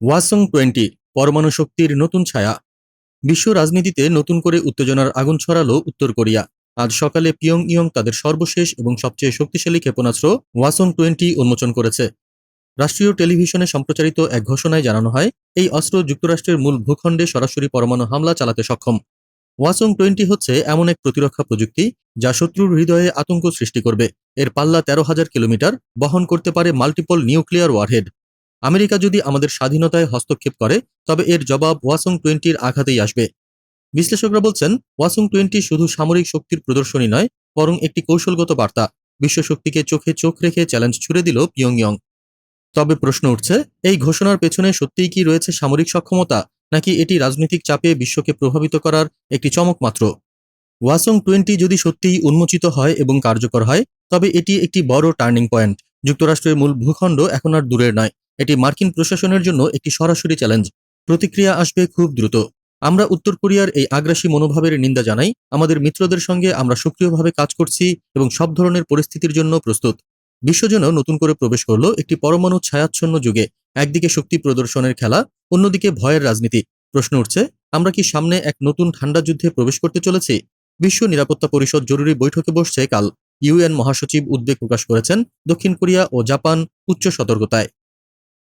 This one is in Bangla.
ওয়াসং টোয়েন্টি পরমাণু শক্তির নতুন ছায়া। বিশ্ব রাজনীতিতে নতুন করে উত্তেজনার আগুন ছড়ালো উত্তর কোরিয়া। আজ সকালে পিয়ং ইয়ং তাদের সর্বশেষ এবং সবচেয়ে শক্তিশালী ক্ষেপণাস্ত্র ওয়াসং টোয়েন্টি উন্মোচন করেছে। রাষ্ট্রীয় টেলিভিশনে সম্প্রচারিত এক ঘোষণায় জানানো হয়, এই অস্ত্র যুক্তরাষ্ট্রের মূল ভূখণ্ডে সরাসরি পরমাণু হামলা চালাতে সক্ষম। ওয়াসং টোয়েন্টি হচ্ছে এমন এক প্রতিরক্ষা প্রযুক্তি যা শত্রুর হৃদয়ে আতঙ্ক সৃষ্টি করবে। এর পাল্লা তেরো হাজার কিলোমিটার বহন করতে পারে মাল্টিপল নিউক্লিয়ার ওয়ারহেড। আমেরিকা যদি আমাদের স্বাধীনতায় হস্তক্ষেপ করে, তবে এর জবাব ওয়াসং টোয়েন্টির আঘাতেই আসবে। বিশ্লেষকরা বলছেন, ওয়াসং টোয়েন্টি শুধু সামরিক শক্তির প্রদর্শনী নয়, বরং একটি কৌশলগত বার্তা। বিশ্বশক্তিকে চোখে চোখ রেখে চ্যালেঞ্জ ছুড়ে দিল পিয়ংইয়ং। তবে প্রশ্ন উঠছে, এই ঘোষণার পেছনে সত্যিই কি রয়েছে সামরিক সক্ষমতা, নাকি এটি রাজনৈতিক চাপে বিশ্বকে প্রভাবিত করার একটি চমক মাত্র? ওয়াসং টোয়েন্টি যদি সত্যিই উন্মোচিত হয় এবং কার্যকর হয়, তবে এটি একটি বড় টার্নিং পয়েন্ট। যুক্তরাষ্ট্রের মূল ভূখণ্ড এখন আর দূরের নয়। এটি মার্কিন প্রশাসনের জন্য একটি সরাসরি চ্যালেঞ্জ প্রতিক্রিয়া আসবে খুব দ্রুত। আমরা উত্তর কোরিয়ার এই আগ্রাসী মনোভাবের নিন্দা জানাই। আমাদের মিত্রদের সঙ্গে আমরা সক্রিয়ভাবে কাজ করছি এবং সব ধরনের পরিস্থিতির জন্য প্রস্তুত। বিশ্ব যেন নতুন করে প্রবেশ করল একটি পরমাণু ছায়াচ্ছন্ন যুগে। একদিকে শক্তি প্রদর্শনের খেলা, অন্যদিকে ভয়ের রাজনীতি। প্রশ্ন উঠছে, আমরা কি সামনে এক নতুন ঠান্ডা যুদ্ধে প্রবেশ করতে চলেছি? বিশ্ব নিরাপত্তা পরিষদ জরুরি বৈঠকে বসছে কাল। ইউএন মহাসচিব উদ্বেগ প্রকাশ করেছেন দক্ষিণ কোরিয়া ও জাপান উচ্চ সতর্কতায়।